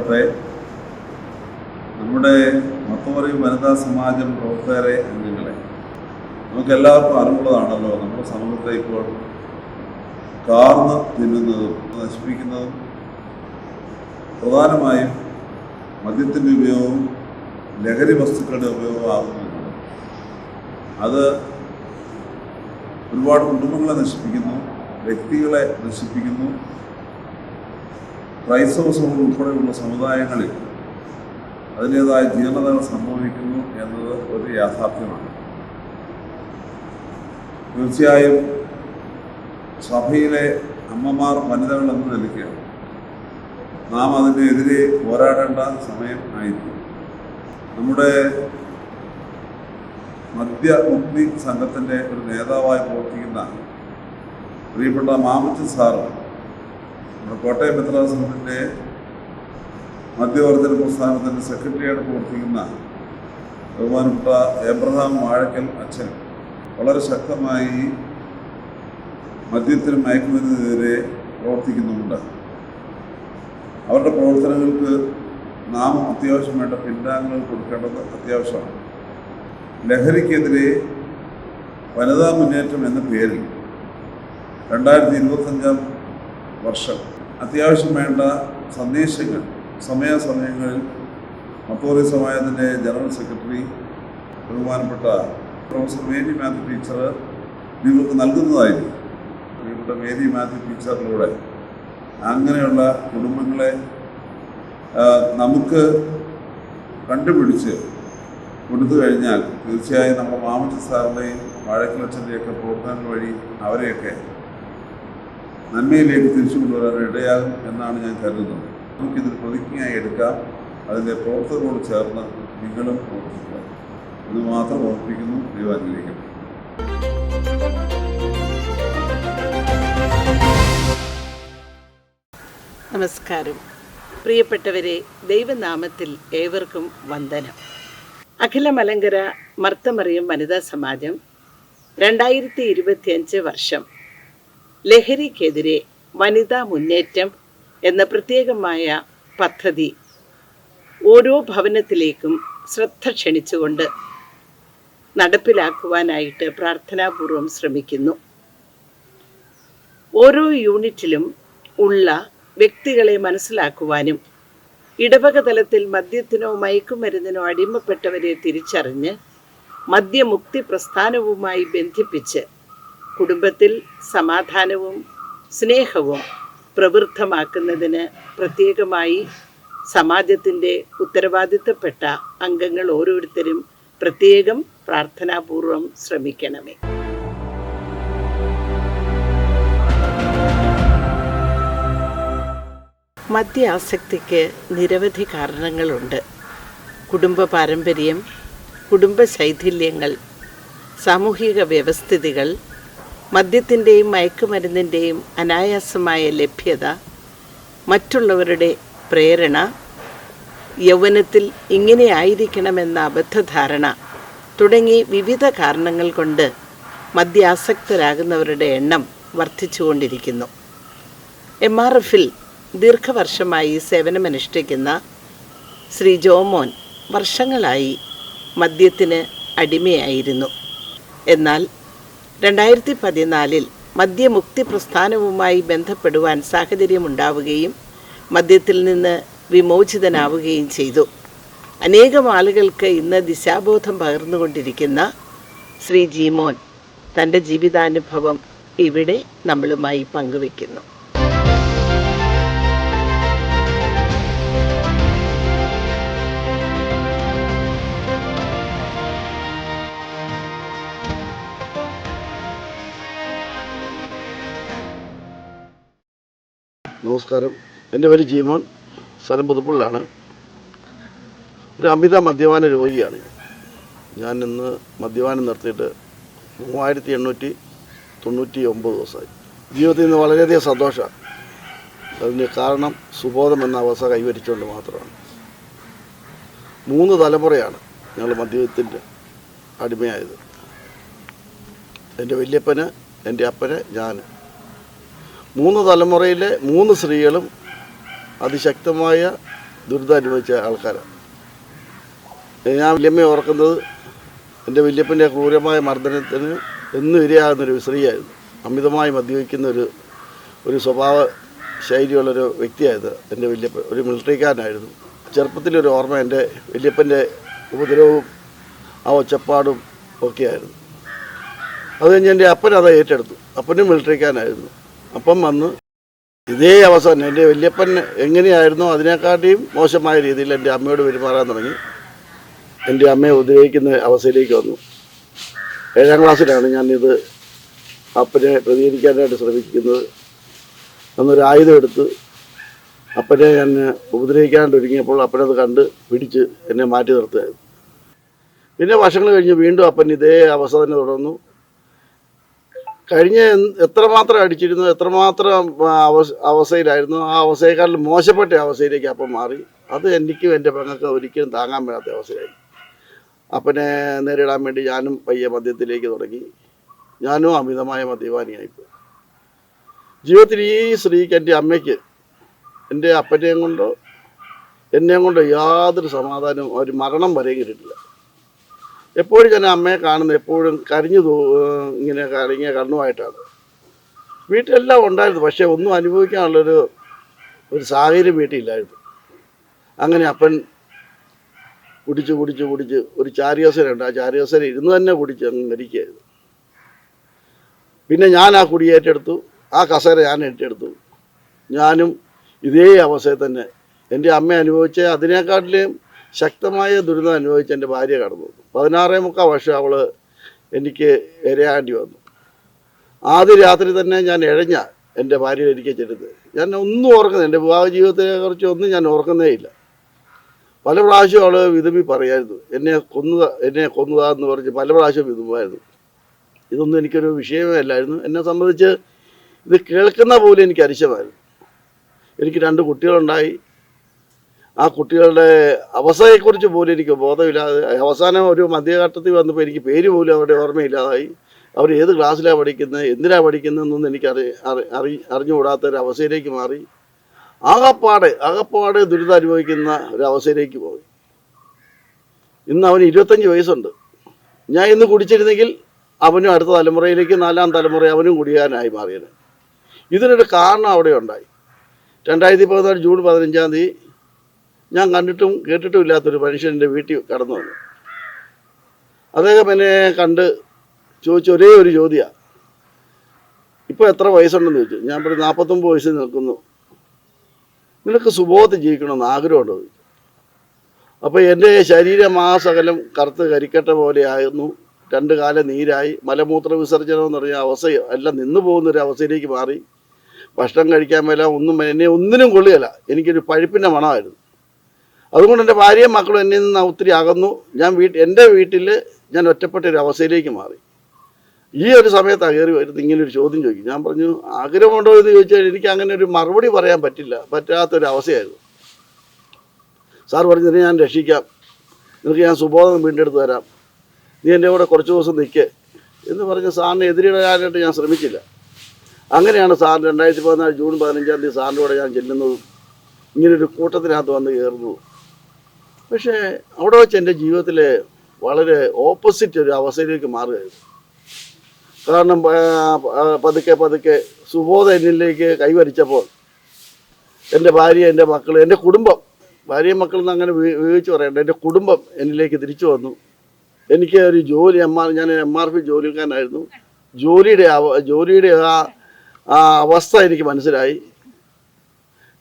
ദൈവനാമം നമ്മുടെ മൊത്തമറിയും വനിതാ സമാജം പ്രവർത്തകരെ അംഗങ്ങളെ. നമുക്ക് എല്ലാവർക്കും അറിവുള്ളതാണല്ലോ നമ്മുടെ സമൂഹത്തെ ഇപ്പോൾ കാർന്ന് തിന്നുന്നതും നശിപ്പിക്കുന്നതും പ്രധാനമായും മദ്യത്തിന്റെ ഉപയോഗവും ലഹരി വസ്തുക്കളുടെ ഉപയോഗവും ആകുന്നുണ്ട് അത് ഒരുപാട് കുടുംബങ്ങളെ നശിപ്പിക്കുന്നു വ്യക്തികളെ നശിപ്പിക്കുന്നു ക്രൈസ്തവ സമൂഹം ഉൾപ്പെടെയുള്ള സമുദായങ്ങളിൽ അതിന്റേതായ ജീർണതകൾ സംഭവിക്കുന്നു എന്നത് ഒരു യാഥാർത്ഥ്യമാണ്. തീർച്ചയായും സഭയിലെ അമ്മമാർ വനിതകൾ എന്ന് നിലയ്ക്ക് നാം അതിനെതിരെ പോരാടേണ്ട സമയം ആയിരിക്കും. നമ്മുടെ മദ്യമുക്തി സംഘത്തിന്റെ ഒരു നേതാവായി പ്രവർത്തിക്കുന്ന പ്രിയപ്പെട്ട മാമച്ചൻ സാറ് നമ്മുടെ കോട്ടയം മിത്രാസനത്തിന്റെ മധ്യവർജന പ്രസ്ഥാനത്തിന്റെ സെക്രട്ടറിയായിട്ട് പ്രവർത്തിക്കുന്ന ബഹുമാനപ്പെട്ട എബ്രഹാം വാഴക്കൽ അച്ഛൻ. വളരെ ശക്തമായി മദ്യത്തിനും മയക്കുമരുന്നെതിരെ പ്രവർത്തിക്കുന്നുമുണ്ട്. അവരുടെ പ്രവർത്തനങ്ങൾക്ക് നാം അത്യാവശ്യം വേണ്ട പിന്താങ്ങുകൾ കൊടുക്കേണ്ടത് അത്യാവശ്യമാണ്. ലഹരിക്കെതിരെ വനിതാ മുന്നേറ്റം എന്ന പേരിൽ രണ്ടായിരത്തി ഇരുപത്തഞ്ചാം വർഷം. അത്യാവശ്യം വേണ്ട സന്ദേശങ്ങൾ സമയാസമയങ്ങളിൽ മത്തോറി സമാജത്തിന്റെ ജനറൽ സെക്രട്ടറി ബഹുമാനപ്പെട്ട പ്രൊഫസർ മേരി മാത്യു ടീച്ചർ നിങ്ങൾക്ക് നൽകുന്നതായിരിക്കും. നിങ്ങളുടെ മേരി മാത്യു ടീച്ചറിലൂടെ അങ്ങനെയുള്ള കുടുംബങ്ങളെ നമുക്ക് കണ്ടുപിടിച്ച് കൊടുത്തു കഴിഞ്ഞാൽ തീർച്ചയായും നമ്മുടെ മാമച്ച സാറിന്റെയും വാഴക്കിളച്ചന്റെയൊക്കെ പ്രവർത്തനങ്ങൾ വഴി അവരെയൊക്കെ നന്മയിലേക്ക് തിരിച്ചു കൊണ്ടുവരാൻ ഇടയാകും എന്നാണ് ഞാൻ കരുതുന്നത്. നമുക്കിതിൽ പ്രതിജ്ഞയായി എടുക്കാം. അതിന്റെ പ്രവർത്തകരോട് ചേർന്ന് നിങ്ങളും പ്രവർത്തിക്കുക ഇത് മാത്രം ഓർപ്പിക്കുന്നു ദൈവാനുഗ്രഹിക്കട്ടെ നമസ്കാരം. പ്രിയപ്പെട്ടവരെ ദൈവനാമത്തിൽ ഏവർക്കും വന്ദനം. അഖില മലങ്കര മർത്തമറിയം വനിതാ സമാജം രണ്ടായിരത്തി ഇരുപത്തിയഞ്ച് വർഷം ലഹരിക്കെതിരെ വനിതാ മുന്നേറ്റം എന്ന പ്രത്യേകമായ പദ്ധതി ഓരോ ഭവനത്തിലേക്കും ശ്രദ്ധ ക്ഷണിച്ചുകൊണ്ട് നടപ്പിലാക്കുവാനായിട്ട് പ്രാർത്ഥനാപൂർവം ശ്രമിക്കുന്നു. ഓരോ യൂണിറ്റിലും ഉള്ള വ്യക്തികളെ മനസ്സിലാക്കുവാനും ഇടവക തലത്തിൽ മദ്യത്തിനോ മയക്കുമരുന്നിനോ അടിമപ്പെട്ടവരെ തിരിച്ചറിഞ്ഞ് മദ്യമുക്തി പ്രസ്ഥാനവുമായി ബന്ധിപ്പിച്ച് കുടുംബത്തിൽ സമാധാനവും സ്നേഹവും പ്രവൃദ്ധമാക്കുന്നതിന് പ്രത്യേകമായി സമാജത്തിന്റെ ഉത്തരവാദിത്തപ്പെട്ട അംഗങ്ങൾ ഓരോരുത്തരും പ്രത്യേകം പ്രാർത്ഥനാപൂർവം ശ്രമിക്കണമേ. മദ്യാസക്തിക്ക് നിരവധി കാരണങ്ങളുണ്ട്. കുടുംബ പാരമ്പര്യം കുടുംബ ശൈഥില്യങ്ങൾ സാമൂഹിക വ്യവസ്ഥിതികൾ മദ്യത്തിന്റെയും മയക്കുമരുന്നിന്റെയും അനായാസമായ ലഭ്യത മറ്റുള്ളവരുടെ പ്രേരണ യൗവനത്തിൽ ഇങ്ങനെ ആയിരിക്കണമെന്ന അബദ്ധധാരണ തുടങ്ങി വിവിധ കാരണങ്ങൾ കൊണ്ട് മദ്യാസക്തരാകുന്നവരുടെ എണ്ണം വർദ്ധിച്ചുകൊണ്ടിരിക്കുന്നു. എം ആർ എഫിൽ ദീർഘവർഷമായി സേവനമനുഷ്ഠിക്കുന്ന ശ്രീ ജോമോൻ വർഷങ്ങളായി മദ്യത്തിന് അടിമയായിരുന്നു. എന്നാൽ രണ്ടായിരത്തി പതിനാലിൽ മദ്യമുക്തി പ്രസ്ഥാനവുമായി ബന്ധപ്പെടുവാൻ സാഹചര്യമുണ്ടാവുകയും മദ്യത്തിൽ നിന്ന് വിമോചിതനാവുകയും ചെയ്തു. അനേകം ആളുകൾക്ക് ഇന്ന് ദിശാബോധം പകർന്നുകൊണ്ടിരിക്കുന്ന ശ്രീ ജീമോൻ തന്റെ ജീവിതാനുഭവം ഇവിടെ നമ്മളുമായി പങ്കുവെക്കുന്നു നമസ്കാരം. എന്റെ പേര് ജീവൻ. സ്ഥലം പുതുപ്പള്ളിലാണ് ഒരു അമിത മദ്യപാന രോഗിയാണ് ഞാൻ. ഇന്ന് മദ്യപാനം നിർത്തിയിട്ട് മൂവായിരത്തി എണ്ണൂറ്റി തൊണ്ണൂറ്റി ഒമ്പത് ദിവസമായി. ജീവിതത്തിൽ നിന്ന് വളരെയധികം സന്തോഷമാണ്. അതിന് കാരണം സുബോധം എന്ന അവസ്ഥ കൈവരിച്ചുകൊണ്ട് മാത്രമാണ്. മൂന്ന് തലമുറയാണ് ഞങ്ങൾ മദ്യത്തിന്റെ അടിമയായത്. എന്റെ വല്യപ്പന് എന്റെ അപ്പന് ഞാൻ മൂന്ന് തലമുറയിലെ മൂന്ന് സ്ത്രീകളും അതിശക്തമായ ദുരിതം അനുഭവിച്ച ആൾക്കാരാണ്. ഞാൻ വല്യമ്മയെ ഓർക്കുന്നത് എന്റെ വല്യപ്പന്റെ ക്രൂരമായ മർദ്ദനത്തിന് എന്നും ഇരയാകുന്നൊരു സ്ത്രീയായിരുന്നു. അമിതമായി മദ്യപിക്കുന്ന ഒരു ഒരു സ്വഭാവ ശൈലിയുള്ളൊരു വ്യക്തിയായത് എന്റെ വല്യപ്പൻ. ഒരു മിലിറ്ററിക്കാരനായിരുന്നു. ചെറുപ്പത്തിലൊരു ഓർമ്മ എന്റെ വല്യപ്പന്റെ ഉപദ്രവവും ആ ഒച്ചപ്പാടും ഒക്കെയായിരുന്നു. അത് കഴിഞ്ഞ് എന്റെ അപ്പൻ അത് ഏറ്റെടുത്തു. അപ്പനും മിലിറ്ററിക്കാരനായിരുന്നു. അപ്പം വന്ന് ഇതേ അവസാനം എന്റെ വല്യപ്പൻ എങ്ങനെയായിരുന്നോ അതിനെക്കാട്ടിയും മോശമായ രീതിയിൽ എന്റെ അമ്മയോട് പെരുമാറാൻ തുടങ്ങി. എന്റെ അമ്മയെ ഉപദ്രവിക്കുന്ന അവസ്ഥയിലേക്ക് വന്നു. ഏഴാം ക്ലാസ്സിലാണ് ഞാനിത് അപ്പനെ പ്രതികരിക്കാനായിട്ട് ശ്രമിക്കുന്നത്. അന്നൊരു ആയുധം എടുത്ത് അപ്പനെ ഞാൻ ഉപദ്രവിക്കാനായിട്ട് ഒരുങ്ങിയപ്പോൾ അപ്പനത് കണ്ട് പിടിച്ച് എന്നെ മാറ്റി നിർത്തുകയായിരുന്നു. പിന്നെ വർഷങ്ങൾ കഴിഞ്ഞ് വീണ്ടും അപ്പൻ ഇതേ അവസ്ഥ തന്നെ തുടർന്നു. കഴിഞ്ഞ എത്രമാത്രം അടിച്ചിരുന്നു എത്രമാത്രം അവസ്ഥയിലായിരുന്നു ആ അവസ്ഥയെക്കാളും മോശപ്പെട്ട അവസ്ഥയിലേക്ക് അപ്പം മാറി. അത് എനിക്കും എന്റെ പെങ്ങൾക്ക് ഒരിക്കലും താങ്ങാൻ പറ്റാത്ത അവസ്ഥയായി. അപ്പനെ നേരിടാൻ വേണ്ടി ഞാനും പയ്യെ മദ്യത്തിലേക്ക് തുടങ്ങി. ഞാനും അമിതമായ മദ്യപാനിയായിപ്പോയി ജീവിതത്തിൽ ഈ സ്ത്രീക്ക് എന്റെ അമ്മയ്ക്ക് എന്റെ അപ്പനെയും കൊണ്ടോ എന്നെയും കൊണ്ടോ യാതൊരു സമാധാനവും ഒരു മരണം വരെ കിട്ടിയിട്ടില്ല. എപ്പോഴും ഞാൻ അമ്മയെ കാണുന്നത് എപ്പോഴും കരിഞ്ഞു ഇങ്ങനെ കരങ്ങിയ കണ്ണുമായിട്ടാണ്. വീട്ടിലെല്ലാം ഉണ്ടായിരുന്നു. പക്ഷേ ഒന്നും അനുഭവിക്കാനുള്ളൊരു ഒരു സാഹചര്യം വീട്ടിലില്ലായിരുന്നു. അങ്ങനെ അപ്പൻ കുടിച്ച് കുടിച്ച് കുടിച്ച് ഒരു ചാരിയോസനുണ്ട് ആ ചാരിയോസന ഇരുന്ന് തന്നെ കുടിച്ച് അങ്ങ് മരിക്കുകയായിരുന്നു. പിന്നെ ഞാൻ ആ കുടി ഏറ്റെടുത്തു. ആ കസേര ഞാൻ ഏറ്റെടുത്തു. ഞാനും ഇതേ അവസ്ഥയിൽ തന്നെ എന്റെ അമ്മ അനുഭവിച്ച അതിനേക്കാട്ടിലും ശക്തമായ ദുരിതം അനുഭവിച്ച് എന്റെ ഭാര്യ കടന്നു പതിനാറേ മുക്കാൽ വർഷം അവൾ എനിക്ക് ഇരയാണ്ടി വന്നു. ആദ്യ രാത്രി തന്നെ ഞാൻ ഇഴഞ്ഞ എന്റെ ഭാര്യ എനിക്ക് ചെല്ലുന്നത്. ഞാൻ ഒന്നും ഓർക്കുന്നില്ല. എന്റെ വിവാഹ ജീവിതത്തെക്കുറിച്ച് ഒന്നും ഞാൻ ഓർക്കുന്നേ ഇല്ല. പല പ്രാവശ്യം അവൾ വിതുമ്പി പറയായിരുന്നു എന്നെ കൊന്നുക എന്നെ കൊന്നുതാന്ന് പറഞ്ഞ് പല പ്രാവശ്യം വിതുമ്പായിരുന്നു ഇതൊന്നും എനിക്കൊരു വിഷയമേ അല്ലായിരുന്നു. എന്നെ സംബന്ധിച്ച് ഇത് കേൾക്കുന്ന പോലും എനിക്ക് അരിശമായിരുന്നു. എനിക്ക് രണ്ട് കുട്ടികളുണ്ടായി. ആ കുട്ടികളുടെ അവസ്ഥയെക്കുറിച്ച് പോലും എനിക്ക് ബോധമില്ലാതെ അവസാനം ഒരു മധ്യഘട്ടത്തിൽ വന്നപ്പോൾ എനിക്ക് പേര് പോലും അവരുടെ ഓർമ്മയില്ലാതായി. അവർ ഏത് ക്ലാസ്സിലാണ് പഠിക്കുന്നത് എന്തിനാണ് പഠിക്കുന്നതെന്നൊന്നും എനിക്ക് അറി അറി അറി അറിഞ്ഞുകൂടാത്ത ഒരു അവസ്ഥയിലേക്ക് മാറി. ആകപ്പാടെ ആകപ്പാടെ ദുരിതം അനുഭവിക്കുന്ന ഒരു അവസ്ഥയിലേക്ക് പോയി. ഇന്ന് അവന് ഇരുപത്തഞ്ച് വയസ്സുണ്ട്. ഞാൻ ഇന്ന് കുടിച്ചിരുന്നെങ്കിൽ അവനും അടുത്ത തലമുറയിലേക്ക് നാലാം തലമുറ അവനും കുടിയാനായി മാറിയത്. ഇതിനൊരു കാരണം അവിടെ ഉണ്ടായി. രണ്ടായിരത്തി പതിനാല് ജൂൺ പതിനഞ്ചാം തീയതി ഞാൻ കണ്ടിട്ടും കേട്ടിട്ടും ഇല്ലാത്തൊരു മനുഷ്യൻ എന്റെ വീട്ടിൽ കടന്നു വന്നു. അദ്ദേഹം എന്നെ കണ്ട് ചോദിച്ച ഒരേ ഒരു ചോദ്യമാണ് ഇപ്പോൾ എത്ര വയസ്സുണ്ടെന്ന് ചോദിച്ചു. ഞാൻ പറഞ്ഞു നാൽപ്പത്തൊമ്പത് വയസ്സിൽ നിൽക്കുന്നു. നിനക്ക് സുബോധത്തിൽ ജീവിക്കണമെന്ന് ആഗ്രഹമുണ്ടോ? ചോദിച്ചു. അപ്പോൾ എന്റെ ശരീരം ആ സകലം കറുത്ത് കരിക്കട്ട പോലെ ആയിരുന്നു. രണ്ട് കാലം നീരായി. മലമൂത്ര വിസർജനം എന്ന് പറഞ്ഞ അവസ്ഥ എല്ലാം നിന്നു പോകുന്ന ഒരു അവസ്ഥയിലേക്ക് മാറി. ഭക്ഷണം കഴിക്കാൻ മേല ഒന്നും എന്നെ ഒന്നിനും കൊള്ളുകയില്ല. എനിക്കൊരു പഴുപ്പിന്റെ മണമായിരുന്നു. അതുകൊണ്ട് എന്റെ ഭാര്യയും മക്കളും എന്നിൽ നിന്ന് ഒത്തിരി അകന്നു. ഞാൻ വീട്ടിൽ എന്റെ വീട്ടിൽ ഞാൻ ഒറ്റപ്പെട്ട ഒരു അവസ്ഥയിലേക്ക് മാറി. ഈ ഒരു സമയത്ത് കയറി വരുന്നത് ഇങ്ങനൊരു ചോദ്യം ചോദിക്കും. ഞാൻ പറഞ്ഞു ആഗ്രഹമുണ്ടോ? എന്ന് ചോദിച്ചാൽ എനിക്ക് അങ്ങനെ ഒരു മറുപടി പറയാൻ പറ്റില്ല. പറ്റാത്തൊരു അവസ്ഥയായിരുന്നു സാർ പറഞ്ഞു "നിന്നെ ഞാൻ രക്ഷിക്കാം. നിനക്ക് ഞാൻ സുബോധം വീണ്ടെടുത്ത് തരാം. നീ എന്റെ കൂടെ കുറച്ച് ദിവസം നിൽക്കേ. എന്ന് പറഞ്ഞ് സാറിനെ എതിരിടാനായിട്ട് ഞാൻ ശ്രമിച്ചില്ല. അങ്ങനെയാണ് സാറിന് രണ്ടായിരത്തി പതിനാല് ജൂൺ പതിനഞ്ചാം തീയതി സാറിന്റെ കൂടെ ഞാൻ ചെല്ലുന്നതും ഇങ്ങനൊരു കൂട്ടത്തിനകത്ത് വന്ന് കയറുന്നു പക്ഷേ അവിടെ വെച്ച് എന്റെ ജീവിതത്തിൽ വളരെ ഓപ്പോസിറ്റ് ഒരു അവസ്ഥയിലേക്ക് മാറുകയായിരുന്നു. കാരണം പതുക്കെ പതുക്കെ സുബോധ എന്നിലേക്ക് കൈവരിച്ചപ്പോൾ എന്റെ ഭാര്യ എന്റെ മക്കൾ എന്റെ കുടുംബം ഭാര്യയും മക്കളെന്ന് അങ്ങനെ ഉപയോഗിച്ച് പറയേണ്ട. എന്റെ കുടുംബം എന്നിലേക്ക് തിരിച്ചു വന്നു. എനിക്ക് ഒരു ജോലി എം ആർ ഞാൻ എം ആർ പി ജോലിക്കാരനായിരുന്നു. ജോലിയുടെ ജോലിയുടെ ആ ആ അവസ്ഥ എനിക്ക് മനസ്സിലായി.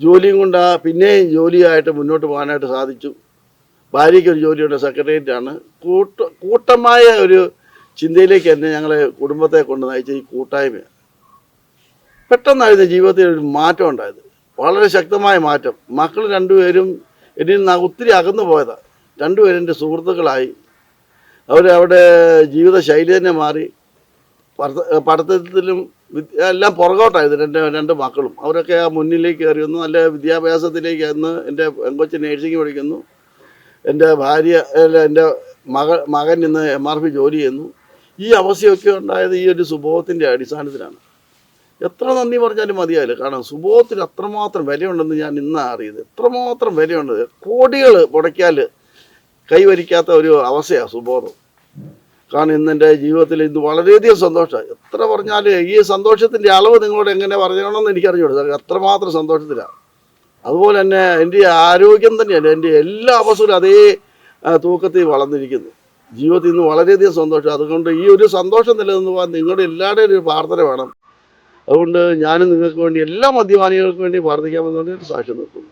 ജോലിയും കൊണ്ട് പിന്നെയും ജോലിയായിട്ട് മുന്നോട്ട് പോകാനായിട്ട് സാധിച്ചു. ഭാര്യയ്ക്ക് ഒരു ജോലിയുണ്ട് സെക്രട്ടേറിയറ്റാണ്. കൂട്ട കൂട്ടമായ ഒരു ചിന്തയിലേക്ക് തന്നെ ഞങ്ങളെ കുടുംബത്തെ കൊണ്ട് നയിച്ച ഈ കൂട്ടായ്മ. പെട്ടെന്നായിരുന്നു ജീവിതത്തിൽ ഒരു മാറ്റം ഉണ്ടായത്. വളരെ ശക്തമായ മാറ്റം. മക്കൾ രണ്ടുപേരും എന്നിൽ നിന്ന് ഒത്തിരി അകന്നു പോയതാണ് രണ്ടുപേരും എന്റെ സുഹൃത്തുക്കളായി. അവരവിടെ ജീവിത ശൈലി തന്നെ മാറി. പഠിത്ത- പഠിത്തത്തിലും എല്ലാം പുറകോട്ടായിരുന്നു എന്റെ രണ്ട് മക്കളും. അവരൊക്കെ ആ മുന്നിലേക്ക് കയറി വന്നു. നല്ല വിദ്യാഭ്യാസത്തിലേക്ക് അന്ന് എന്റെ പെങ്കൊച്ച് നേഴ്സിംഗ് പഠിക്കുന്നു. എന്റെ ഭാര്യ അല്ല എന്റെ മകൾ മകൻ ഇന്ന് എം ആർ പി ജോലി ചെയ്യുന്നു. ഈ അവസ്ഥയൊക്കെ ഉണ്ടായത് ഈ ഒരു സുബോധത്തിന്റെ അടിസ്ഥാനത്തിലാണ്. എത്ര നന്ദി പറഞ്ഞാലും മതിയാവില്ല. കാരണം സുബോധത്തിന് അത്രമാത്രം വിലയുണ്ടെന്ന് ഞാൻ ഇന്നാണ് അറിയുന്നത്. എത്രമാത്രം വിലയുണ്ട്. കോടികൾ മുടക്കിയാൽ കൈവരിക്കാത്ത ഒരു അവസ്ഥയാണ് സുബോധം. കാരണം ഇന്ന് എന്റെ ജീവിതത്തിൽ ഇന്ന് വളരെയധികം സന്തോഷമാണ്. എത്ര പറഞ്ഞാലും ഈ സന്തോഷത്തിന്റെ അളവ് നിങ്ങളോട് എങ്ങനെ പറഞ്ഞോണമെന്ന് എനിക്കറിഞ്ഞൂടെ അത്രമാത്രം സന്തോഷത്തിലാണ്. അതുപോലെ തന്നെ എന്റെ ആരോഗ്യം തന്നെയാണ് എന്റെ എല്ലാ അവസരവും അതേ തൂക്കത്തിൽ വളർന്നിരിക്കുന്നു. ജീവിതത്തിൽ ഇന്ന് വളരെയധികം സന്തോഷം. അതുകൊണ്ട് ഈ ഒരു സന്തോഷം നിലനിന്ന് പോകാൻ നിങ്ങളുടെ എല്ലാവരുടെയും ഒരു പ്രാർത്ഥന വേണം. അതുകൊണ്ട് ഞാനും നിങ്ങൾക്ക് വേണ്ടി എല്ലാ മദ്യപാനികൾക്കും വേണ്ടി പ്രാർത്ഥിക്കാമെന്ന് ഒരു സാക്ഷ്യം നിർത്തുന്നു.